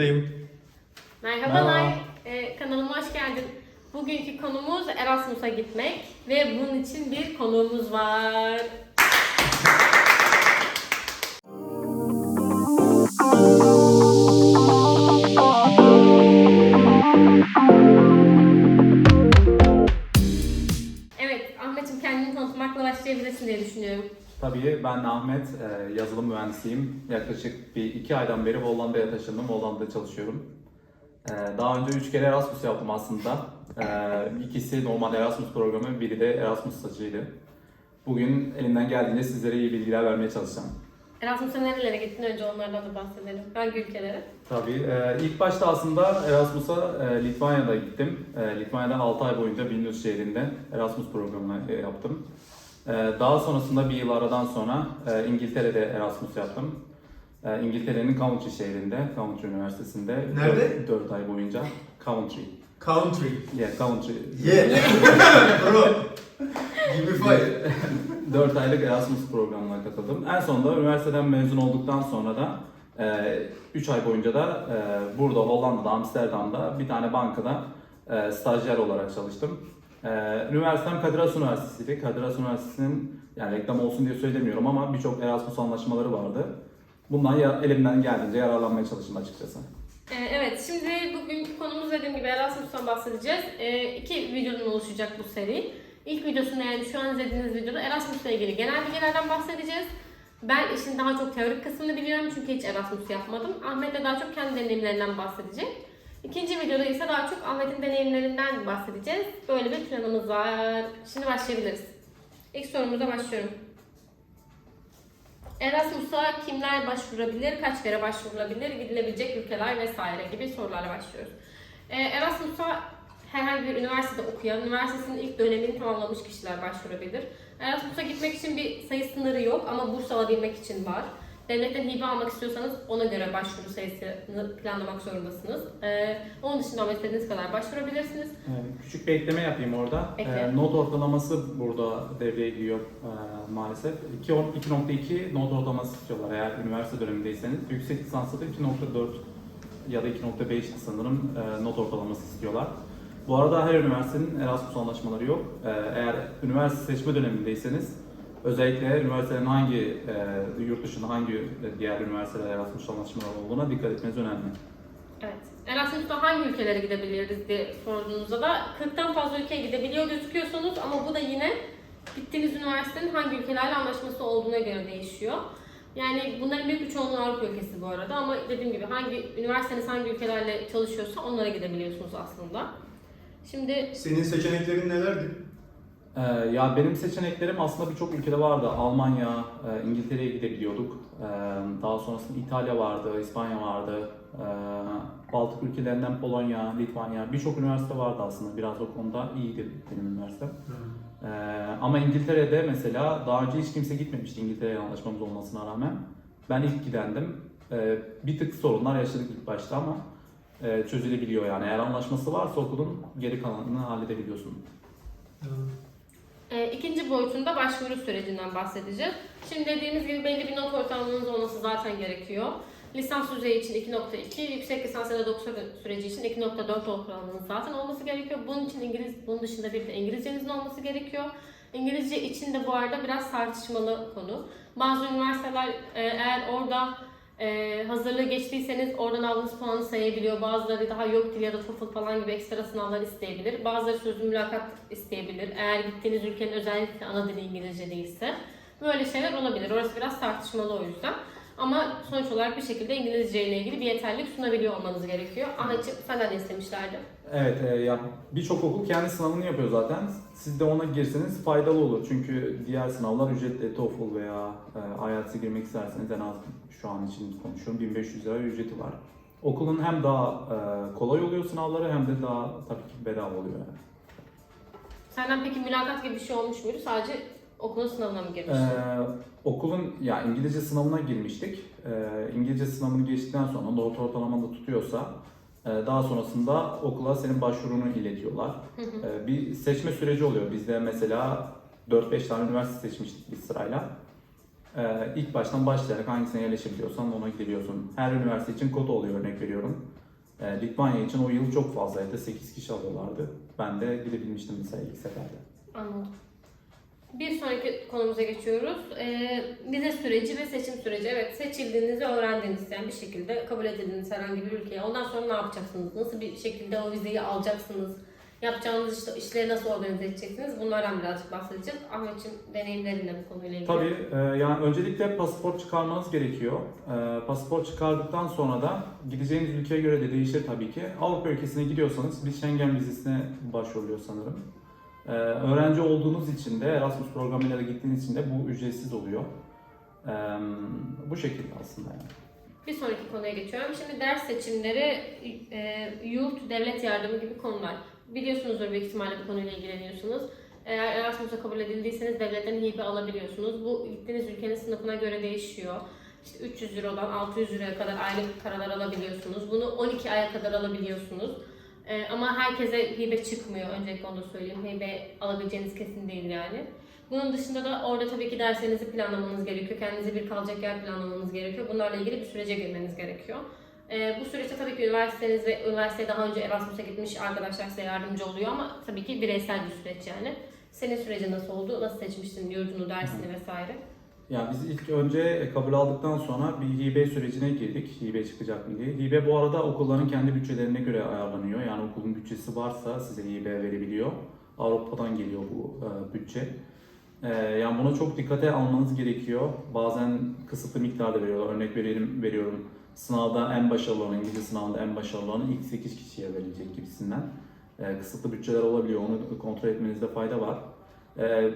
Kayıttayım. Merhabalar, Merhaba. Ee, kanalıma hoş geldin. Bugünkü konumuz Erasmus'a gitmek ve bunun için bir konuğumuz var. Evet, Ahmet'im kendini tanıtmakla başlayabilirsin diye düşünüyorum. Tabii ben Ahmet, e, yazılım mühendisiyim. Yaklaşık bir iki aydan beri Hollanda'ya taşındım. Hollanda'da çalışıyorum. E, Daha önce üç kere Erasmus yaptım aslında. E, İkisi normal Erasmus programı, biri de Erasmus stajıydı. Bugün elimden geldiğince sizlere iyi bilgiler vermeye çalışacağım. Erasmus'a nerelere gittin önce onlardan da bahsedelim. Hangi ülkelere? Tabii. ilk başta aslında Erasmus'a Litvanya'da gittim. Litvanya'da 6 ay boyunca Vilnius şehrinde Erasmus programını e, yaptım. E, Daha sonrasında bir yıl aradan sonra e, İngiltere'de Erasmus yaptım. E, İngiltere'nin Coventry şehrinde, Coventry Üniversitesi'nde Nerede? 4 ay boyunca. Coventry. Country. Yeah, Coventry. Yeah. Bro. Give me five. 4 aylık Erasmus programına katıldım. En sonunda üniversiteden mezun olduktan sonra da 3 ay boyunca da e, burada Hollanda'da, Amsterdam'da bir tane bankada e, stajyer olarak çalıştım. E, Üniversitem Kadir Has Üniversitesi'ydi. Kadir Üniversitesi'nin yani reklam olsun diye söylemiyorum ama birçok Erasmus anlaşmaları vardı. Bundan ya, elimden geldiğince yararlanmaya çalıştım açıkçası. Ee, evet, şimdi bugünkü konumuz dediğim gibi Erasmus'tan bahsedeceğiz. Ee, iki oluşacak bu seri. İlk videosunda yani şu an izlediğiniz videoda Erasmus'la ilgili genel bilgilerden bahsedeceğiz. Ben işin daha çok teorik kısmını biliyorum çünkü hiç Erasmus yapmadım. Ahmet de daha çok kendi deneyimlerinden bahsedecek. İkinci videoda ise daha çok Ahmet'in deneyimlerinden bahsedeceğiz. Böyle bir planımız var. Şimdi başlayabiliriz. İlk sorumuza başlıyorum. Erasmus'a kimler başvurabilir, kaç kere başvurulabilir, gidilebilecek ülkeler vesaire gibi sorularla başlıyoruz. Ee, Erasmus'a herhangi bir üniversitede okuyan, üniversitesinin ilk dönemini tamamlamış kişiler başvurabilir. Erasmus'a gitmek için bir sayı sınırı yok ama burs alabilmek için var. Devletten hibe almak istiyorsanız ona göre başvuru sayısını planlamak zorundasınız. Ee, onun dışında ama istediğiniz kadar başvurabilirsiniz. Ee, Küçük bir ekleme yapayım orada. Ekle. Ee, not ortalaması burada devreye giriyor e, maalesef. 2 2.2 not ortalaması istiyorlar eğer üniversite dönemindeyseniz. Yüksek lisansta da 2.4 ya da 2.5 sanırım e, not ortalaması istiyorlar. Bu arada her üniversitenin Erasmus anlaşmaları yok. Ee, Eğer üniversite seçme dönemindeyseniz özellikle üniversitelerin hangi e, yurt dışında hangi diğer üniversiteler Erasmus anlaşmaları olduğuna dikkat etmeniz önemli. Evet. Erasmus'ta hangi ülkelere gidebiliriz diye sorduğunuzda da 40'tan fazla ülkeye gidebiliyor gözüküyorsunuz ama bu da yine gittiğiniz üniversitenin hangi ülkelerle anlaşması olduğuna göre değişiyor. Yani bunların büyük bir çoğunluğu Avrupa ülkesi bu arada ama dediğim gibi hangi üniversiteniz hangi ülkelerle çalışıyorsa onlara gidebiliyorsunuz aslında. Şimdi Senin seçeneklerin nelerdi? Ee, ya benim seçeneklerim aslında birçok ülkede vardı. Almanya, e, İngiltere'ye gidebiliyorduk. Ee, daha sonrasında İtalya vardı, İspanya vardı. Ee, Baltık ülkelerinden Polonya, Litvanya birçok üniversite vardı aslında. Biraz o konuda iyiydi benim üniversitem. Ee, ama İngiltere'de mesela daha önce hiç kimse gitmemişti İngiltere'ye anlaşmamız olmasına rağmen. Ben ilk gidendim. Ee, bir tık sorunlar yaşadık ilk başta ama e, çözülebiliyor yani. Eğer anlaşması varsa okulun geri kalanını halledebiliyorsun. E, ikinci boyutunda başvuru sürecinden bahsedeceğiz. Şimdi dediğimiz gibi belli bir not ortalamanız olması zaten gerekiyor. Lisans düzeyi için 2.2, yüksek lisans ya da doktora süreci için 2.4 ortalamanız zaten olması gerekiyor. Bunun için İngiliz, bunun dışında bir de İngilizcenizin olması gerekiyor. İngilizce için de bu arada biraz tartışmalı konu. Bazı üniversiteler e, eğer orada e, hazırlığı geçtiyseniz oradan aldığınız puanı sayabiliyor. Bazıları daha yok dil ya da TOEFL falan gibi ekstra sınavlar isteyebilir. Bazıları sözlü mülakat isteyebilir. Eğer gittiğiniz ülkenin özellikle ana dili İngilizce değilse. Böyle şeyler olabilir. Orası biraz tartışmalı o yüzden. Ama sonuç olarak bir şekilde İngilizce ile ilgili bir yeterlilik sunabiliyor olmanız gerekiyor. Ahmetciğim senden de istemişlerdi. Evet, e, ya birçok okul kendi sınavını yapıyor zaten. Siz de ona girseniz faydalı olur. Çünkü diğer sınavlar ücretli. TOEFL veya e, IELTS'e girmek isterseniz en az şu an için konuşuyorum 1500 lira ücreti var. Okulun hem daha e, kolay oluyor sınavları hem de daha tabii ki bedava oluyor yani. Senden peki mülakat gibi bir şey olmuş muydu? Sadece okulun sınavına mı girmiştin? Ee, okulun ya İngilizce sınavına girmiştik. Ee, İngilizce sınavını geçtikten sonra not ortalamanda tutuyorsa e, daha sonrasında okula senin başvurunu iletiyorlar. Ee, bir seçme süreci oluyor. Bizde mesela 4-5 tane üniversite seçmiştik biz sırayla. Ee, ilk baştan başlayarak hangisine yerleşebiliyorsan ona gidebiliyorsun. Her üniversite için kota oluyor örnek veriyorum. Ee, Litvanya için o yıl çok fazlaydı. 8 kişi alıyorlardı. Ben de gidebilmiştim mesela ilk seferde. Anladım. Bir sonraki konumuza geçiyoruz. Ee, vize süreci ve seçim süreci. Evet seçildiğinizi öğrendiniz. Yani bir şekilde kabul edildiniz herhangi bir ülkeye. Ondan sonra ne yapacaksınız? Nasıl bir şekilde o vizeyi alacaksınız? Yapacağınız işte, işleri nasıl organize edeceksiniz? Bunlardan birazcık bahsedeceğiz. Ahmetciğim deneyimlerinle bu konuyla ilgili. Tabii e, yani öncelikle pasaport çıkarmanız gerekiyor. E, pasaport çıkardıktan sonra da gideceğiniz ülkeye göre de değişir tabii ki. Avrupa ülkesine gidiyorsanız bir Schengen vizesine başvuruluyor sanırım. E, öğrenci olduğunuz için de Erasmus programıyla gittiğiniz için de bu ücretsiz oluyor. E, bu şekilde aslında yani. Bir sonraki konuya geçiyorum. Şimdi ders seçimleri, e, yurt, devlet yardımı gibi konular. Biliyorsunuzdur büyük ihtimalle bu konuyla ilgileniyorsunuz. Eğer Erasmus'a kabul edildiyseniz devletten hibe alabiliyorsunuz. Bu gittiğiniz ülkenin sınıfına göre değişiyor. İşte 300 Euro'dan 600 Euro'ya kadar aylık paralar alabiliyorsunuz. Bunu 12 aya kadar alabiliyorsunuz. E, ama herkese hibe çıkmıyor. Öncelikle onu da söyleyeyim. Hibe alabileceğiniz kesin değil yani. Bunun dışında da orada tabii ki derslerinizi planlamanız gerekiyor. Kendinize bir kalacak yer planlamanız gerekiyor. Bunlarla ilgili bir sürece girmeniz gerekiyor. Ee, bu süreçte tabii ki üniversiteniz ve üniversiteye daha önce Erasmus'a gitmiş arkadaşlar size yardımcı oluyor ama tabii ki bireysel bir süreç yani. Senin süreci nasıl oldu? Nasıl seçmiştin yurdunu, dersini vesaire? Yani biz ilk önce kabul aldıktan sonra bir hibe sürecine girdik. Hibe çıkacak mı diye. Hibe bu arada okulların kendi bütçelerine göre ayarlanıyor. Yani okulun bütçesi varsa size hibe verebiliyor. Avrupa'dan geliyor bu e, bütçe. E, yani buna çok dikkate almanız gerekiyor. Bazen kısıtlı miktarda veriyorlar. Örnek verelim, veriyorum. Sınavda en başarılı olan, İngilizce sınavında en başarılı olanı ilk 8 kişiye verilecek gibisinden. E, kısıtlı bütçeler olabiliyor. Onu kontrol etmenizde fayda var. E,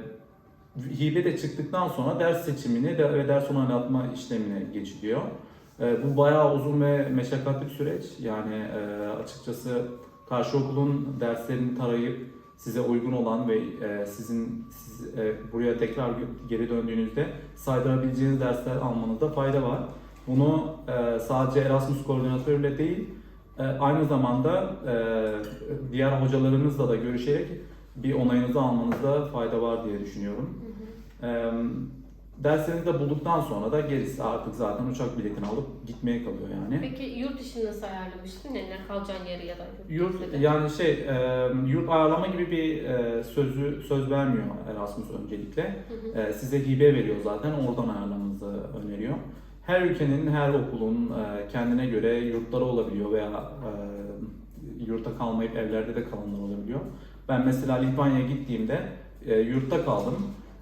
hibe de çıktıktan sonra ders seçimini ve ders onaylatma işlemine geçiliyor. E, bu bayağı uzun ve meşakkatli bir süreç. Yani e, açıkçası karşı okulun derslerini tarayıp size uygun olan ve e, sizin siz, e, buraya tekrar geri döndüğünüzde saydırabileceğiniz dersler almanızda fayda var. Bunu sadece Erasmus koordinatörüyle değil, aynı zamanda diğer hocalarınızla da görüşerek bir onayınızı almanızda fayda var diye düşünüyorum. Ee, derslerinizi de bulduktan sonra da gerisi artık zaten uçak biletini alıp gitmeye kalıyor yani. Peki yurt işini nasıl ayarlamıştın? Yani kalacağın yeri ya da Yurt ülkede? yani şey e, yurt ayarlama gibi bir e, sözü söz vermiyor Erasmus öncelikle. Hı hı. E, size hibe veriyor zaten oradan ayarlamanızı öneriyor. Her ülkenin, her okulun e, kendine göre yurtları olabiliyor veya e, yurtta kalmayıp evlerde de kalanlar olabiliyor. Ben mesela Litvanya'ya gittiğimde e, yurtta kaldım.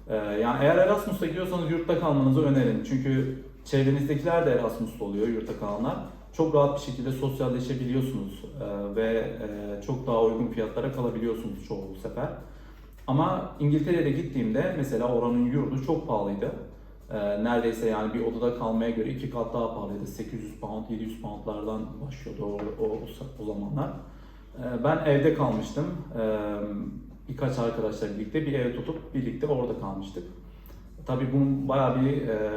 E, yani eğer Erasmus'a gidiyorsanız yurtta kalmanızı öneririm. Çünkü çevrenizdekiler de Erasmus'ta oluyor, yurtta kalanlar. Çok rahat bir şekilde sosyalleşebiliyorsunuz e, ve e, çok daha uygun fiyatlara kalabiliyorsunuz çoğu sefer. Ama İngiltere'de gittiğimde mesela oranın yurdu çok pahalıydı. E, neredeyse yani bir odada kalmaya göre iki kat daha pahalıydı. 800 pound, 700 poundlardan başlıyordu o, o, o zamanlar. Ben evde kalmıştım. Birkaç arkadaşla birlikte bir ev tutup birlikte orada kalmıştık. Tabii bunun bayağı bir e,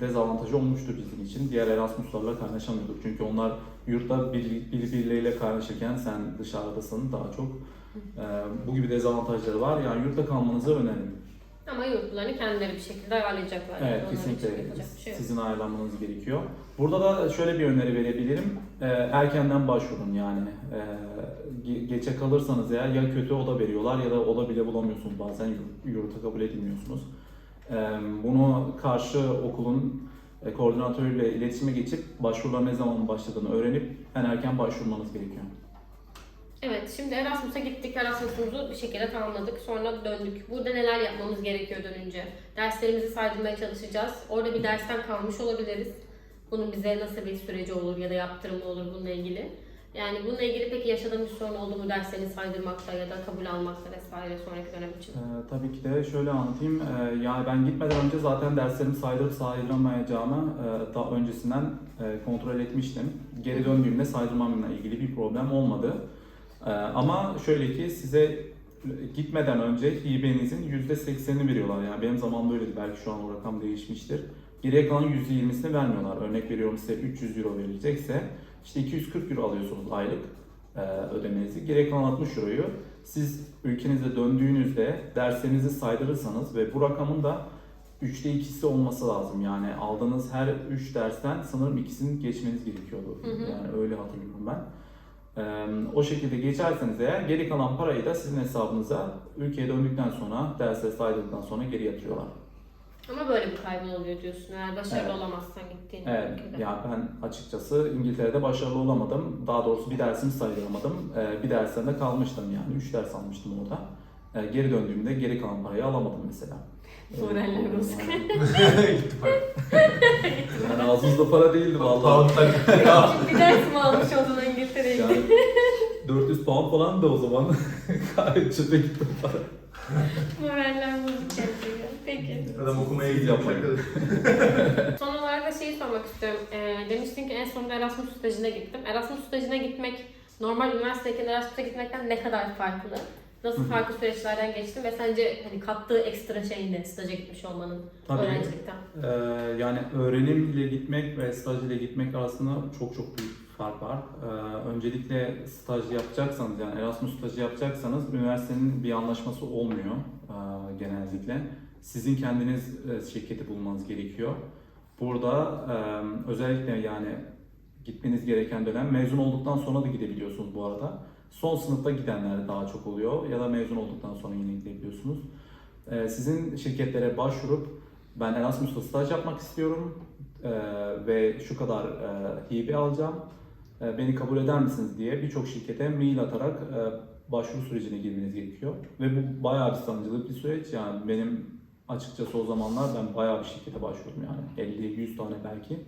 dezavantajı olmuştur bizim için. Diğer Erasmus'larla kaynaşamıyorduk. Çünkü onlar yurtta bir, birbirleriyle kaynaşırken sen dışarıdasın daha çok. E, bu gibi dezavantajları var. Yani yurtta kalmanızı öneririm. Ama yurtlarını kendileri bir şekilde ayarlayacaklar. Evet kesinlikle şey sizin ayarlanmanız gerekiyor. Burada da şöyle bir öneri verebilirim. Ee, erkenden başvurun yani. Ge- geçe kalırsanız eğer ya kötü oda veriyorlar ya da oda bile bulamıyorsunuz bazen yur- yurta kabul edilmiyorsunuz. Bunu karşı okulun e, koordinatörüyle iletişime geçip başvurular ne zaman başladığını öğrenip en erken başvurmanız gerekiyor. Evet, şimdi Erasmus'a gittik. Erasmus'umuzu bir şekilde tamamladık. Sonra döndük. Burada neler yapmamız gerekiyor dönünce? Derslerimizi saydırmaya çalışacağız. Orada bir dersten kalmış olabiliriz. Bunun bize nasıl bir süreci olur ya da yaptırımı olur bununla ilgili. Yani bununla ilgili peki yaşadığın bir sorun oldu mu derslerini saydırmakta ya da kabul almakta vesaire sonraki dönem için? Ee, tabii ki de şöyle anlatayım. Ee, yani ben gitmeden önce zaten derslerimi saydırıp saydıramayacağımı e, daha öncesinden e, kontrol etmiştim. Geri döndüğümde saydırmamla ilgili bir problem olmadı. Ee, ama şöyle ki size gitmeden önce hibenizin %80'ini veriyorlar. Yani benim zamanımda öyleydi. Belki şu an o rakam değişmiştir. Geriye kalan %20'sini vermiyorlar. Örnek veriyorum size 300 euro verilecekse işte 240 euro alıyorsunuz aylık e, ödemenizi. Geriye kalan 60 euroyu siz ülkenize döndüğünüzde derslerinizi saydırırsanız ve bu rakamın da üçte ikisi olması lazım. Yani aldığınız her üç dersten sanırım ikisini geçmeniz gerekiyordu. Hı hı. Yani öyle hatırlıyorum ben. Ee, o şekilde geçerseniz eğer geri kalan parayı da sizin hesabınıza ülkeye döndükten sonra derse saydıktan sonra geri yatırıyorlar. Ama böyle bir kaybın oluyor diyorsun. Eğer başarılı Evet. olamazsan gittiğin Evet, ülkede. yani ben açıkçası İngiltere'de başarılı olamadım. Daha doğrusu bir dersimi sayılamadım. Ee, bir dersten de kalmıştım yani. Üç ders almıştım orada. Ee, geri döndüğümde geri kalan parayı alamadım mesela. Moraller oldu bozuk. Yani. Gitti para. yani ağzımızda para değildi vallahi. Bir ders mi almış oldun İngiltere'ye Yani 400 pound falan da o zaman gayet çöpe gitti para. Moraller bozuk. Peki. Adam okumaya gidiyor. Yapmayın. Son olarak da şeyi sormak istiyorum. Ee, demiştin ki en sonunda Erasmus stajına gittim. Erasmus stajına gitmek normal üniversitedeki Erasmus'a gitmekten ne kadar farklı? Nasıl farklı süreçlerden geçtin ve sence hani kattığı ekstra şey ne staja gitmiş olmanın Tabii. öğrencilikten? Ee, yani öğrenim ile gitmek ve staj ile gitmek arasında çok çok büyük fark var. Ee, öncelikle staj yapacaksanız yani Erasmus stajı yapacaksanız üniversitenin bir anlaşması olmuyor e, genellikle. Sizin kendiniz e, şirketi bulmanız gerekiyor. Burada özellikle yani gitmeniz gereken dönem mezun olduktan sonra da gidebiliyorsunuz bu arada. Son sınıfta gidenler daha çok oluyor ya da mezun olduktan sonra yine gidebiliyorsunuz. Sizin şirketlere başvurup ben Erasmus'ta staj yapmak istiyorum ve şu kadar hibe alacağım. Beni kabul eder misiniz diye birçok şirkete mail atarak başvuru sürecine girmeniz gerekiyor. Ve bu bayağı bir sancılı bir süreç. Yani benim açıkçası o zamanlar ben bayağı bir şirkete başvurdum yani 50-100 tane belki.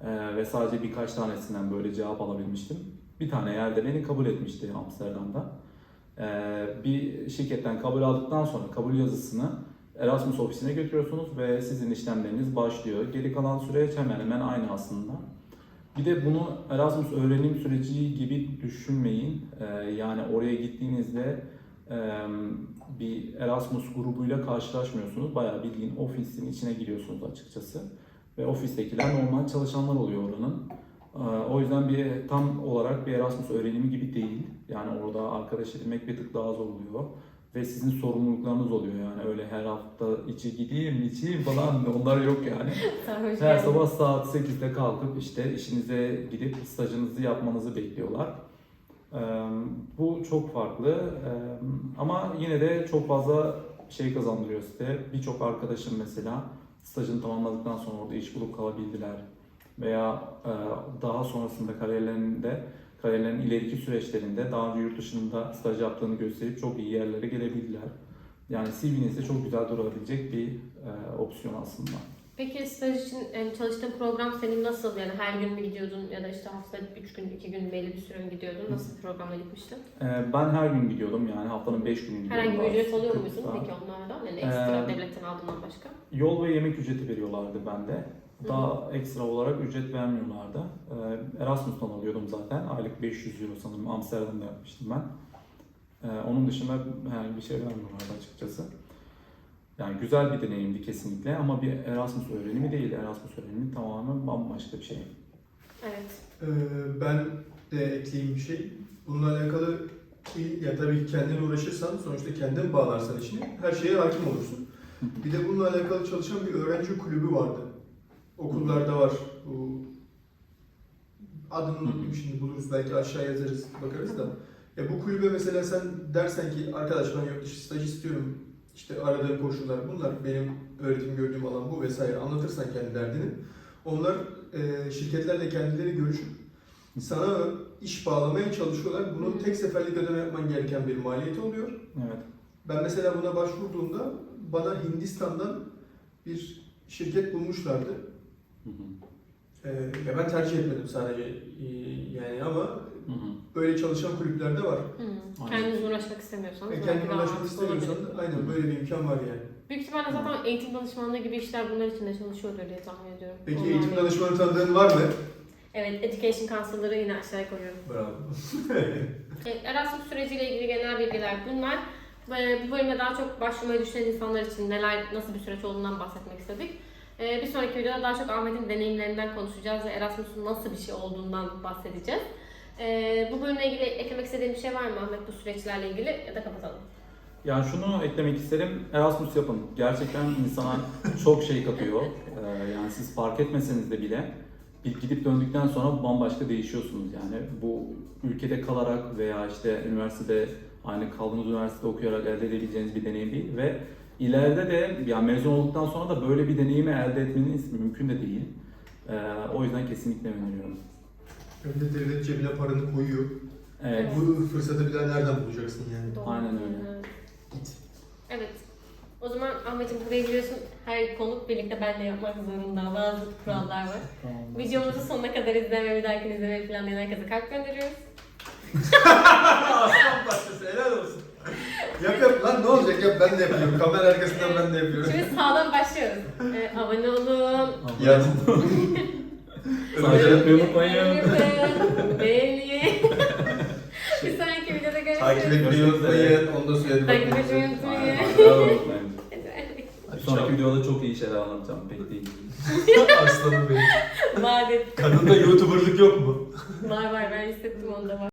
Ee, ve sadece birkaç tanesinden böyle cevap alabilmiştim. Bir tane yerde beni kabul etmişti Amsterdam'da. Ee, bir şirketten kabul aldıktan sonra kabul yazısını Erasmus ofisine götürüyorsunuz ve sizin işlemleriniz başlıyor. Geri kalan süreç hemen hemen aynı aslında. Bir de bunu Erasmus öğrenim süreci gibi düşünmeyin. Ee, yani oraya gittiğinizde bir Erasmus grubuyla karşılaşmıyorsunuz. Bayağı bildiğin ofisin içine giriyorsunuz açıkçası. Ve ofistekiler normal çalışanlar oluyor oranın. O yüzden bir tam olarak bir Erasmus öğrenimi gibi değil. Yani orada arkadaş edinmek bir tık daha zor oluyor. Ve sizin sorumluluklarınız oluyor yani öyle her hafta içi gideyim içeyim falan onlar yok yani. Her sabah saat 8'de kalkıp işte işinize gidip stajınızı yapmanızı bekliyorlar. Bu çok farklı ama yine de çok fazla şey kazandırıyor size. Birçok arkadaşım mesela stajını tamamladıktan sonra orada iş bulup kalabildiler. Veya daha sonrasında kariyerlerinde, kariyerlerin ileriki süreçlerinde daha önce yurt dışında staj yaptığını gösterip çok iyi yerlere gelebildiler. Yani CV'nizde çok güzel durabilecek bir opsiyon aslında. Peki staj için e, çalıştığın program senin nasıl? Yani her gün mü gidiyordun ya da işte haftada 3 gün, 2 gün belli bir süre mi gidiyordun? Nasıl bir programla gitmiştin? Ee, Ben her gün gidiyordum yani haftanın 5 günü gidiyordum. Herhangi bir ücret alıyor muydun peki onlardan? Yani ekstra Ee, devletten aldığından başka? Yol ve yemek ücreti veriyorlardı bende. Daha ekstra olarak ücret vermiyorlardı. Ee, Erasmus'tan alıyordum zaten. Aylık 500 euro sanırım Amsterdam'da yapmıştım ben. Ee, Onun dışında herhangi bir şey vermiyorlardı açıkçası. Yani güzel bir deneyimdi kesinlikle ama bir Erasmus öğrenimi değil. Erasmus öğrenimi tamamen bambaşka bir şey. Evet. Ee, ben de ekleyeyim bir şey. Bununla alakalı ki, ya tabii ki kendin uğraşırsan, sonuçta kendin bağlarsan işini, her şeye hakim olursun. Bir de bununla alakalı çalışan bir öğrenci kulübü vardı. Okullarda var. Bu adını unuttum şimdi buluruz belki aşağı yazarız bakarız da. Ya bu kulübe mesela sen dersen ki arkadaş ben yurt dışı staj istiyorum. İşte aradığım koşullar bunlar. Benim öğretim gördüğüm alan bu vesaire. Anlatırsan kendi derdini. Onlar e, şirketlerle kendileri görüşüp sana iş bağlamaya çalışıyorlar. Bunun tek seferlik ödeme yapman gereken bir maliyeti oluyor. Evet. Ben mesela buna başvurduğumda bana Hindistan'dan bir şirket bulmuşlardı. Hı hı. Ee, ve ben tercih etmedim sadece Ee, yani ama Hı hı. Böyle çalışan kulüplerde var. Hmm. Aynen. Kendiniz uğraşmak istemiyorsanız E, kendin uğraşmak istemiyorsan da aynen böyle bir imkan var yani. Büyük ihtimalle zaten eğitim danışmanlığı gibi işler bunlar için de çalışıyordur diye tahmin ediyorum. Peki Onlar eğitim değil. danışmanı tanıdığın var mı? Evet, education counselor'ı yine aşağıya koyuyorum. Bravo. E, Erasmus süreciyle ilgili genel bilgiler bunlar. Ve bu bölümde daha çok başvurmayı düşünen insanlar için neler, nasıl bir süreç olduğundan bahsetmek istedik. E, Bir sonraki videoda daha çok Ahmet'in deneyimlerinden konuşacağız ve Erasmus'un nasıl bir şey olduğundan bahsedeceğiz. E, Bu bölümle ilgili eklemek istediğin bir şey var mı Ahmet bu süreçlerle ilgili ya da kapatalım. Yani şunu eklemek isterim. Erasmus yapın. Gerçekten insana çok şey katıyor. Ee, yani siz fark etmeseniz de bile gidip döndükten sonra bambaşka değişiyorsunuz yani. Bu ülkede kalarak veya işte üniversitede aynı kaldığınız üniversitede okuyarak elde edebileceğiniz bir deneyim değil ve ileride de yani mezun olduktan sonra da böyle bir deneyimi elde etmeniz mümkün de değil. Ee, o yüzden kesinlikle öneriyorum. Önde devlet cebine paranı koyuyor. Evet. Bu fırsatı bir daha nereden bulacaksın yani? Doğru. Aynen öyle. Git. Evet. O zaman Ahmet'im buraya biliyorsun her konuk birlikte benle yapmak zorunda. Bazı kurallar var. Videomuzu sonuna kadar izleme, bir dahakini izlemeyi planlayan herkese kalp gönderiyoruz. Aslan parçası helal olsun. yap yap lan ne olacak yap ben de yapıyorum. Kamera arkasından ben de yapıyorum. Şimdi sağdan başlıyoruz. Ee, abone olun. Ya. Takip etmeyi unutmayın. Beğeni. bir sonraki videoda görüşürüz. Takip etmeyi unutmayın. Onu da söyledim. Takip etmeyi unutmayın. Bir sonraki videoda çok iyi şeyler anlatacağım. Pek